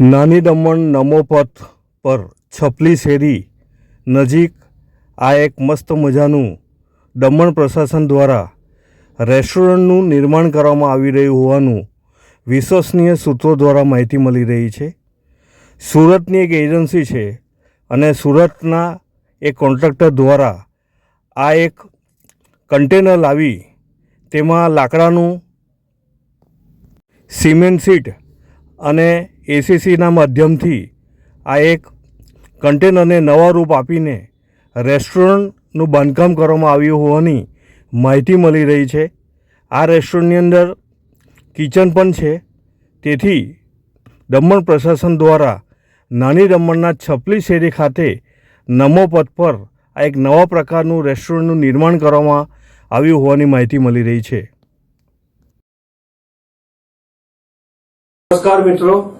નાની દમણ નમોપથ પર છપલી શેરી નજીક આ એક મસ્ત મજાનું દમણ પ્રશાસન દ્વારા રેસ્ટોરન્ટનું નિર્માણ કરવામાં આવી રહ્યું હોવાનું વિશ્વસનીય સૂત્રો દ્વારા માહિતી મળી રહી છે. સુરતની એક એજન્સી છે અને સુરતના એક કોન્ટ્રાક્ટર દ્વારા આ એક કન્ટેનર લાવી તેમાં લાકડાનું સિમેન્ટ સીટ અને એસીસીના માધ્યમથી આ એક કન્ટેનરને નવા રૂપ આપીને રેસ્ટોરન્ટનું બાંધકામ કરવામાં આવ્યું હોવાની માહિતી મળી રહી છે. આ રેસ્ટોરન્ટની અંદર કિચન પણ છે. તેથી દમણ પ્રશાસન દ્વારા નાની દમણના છપલી શેરી ખાતે નમો પથ પર આ એક નવા પ્રકારનું રેસ્ટોરન્ટનું નિર્માણ કરવામાં આવ્યું હોવાની માહિતી મળી રહી છે. નમસ્કાર મિત્રો.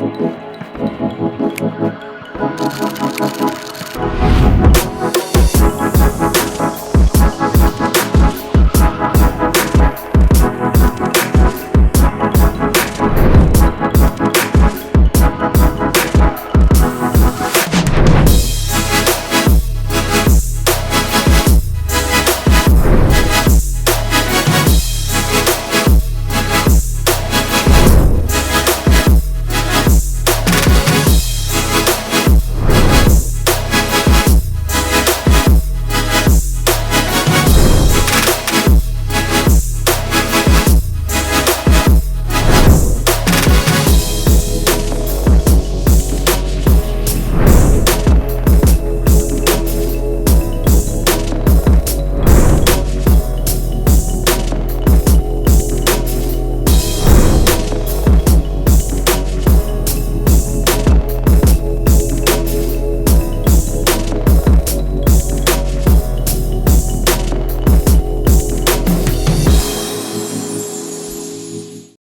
Thank you.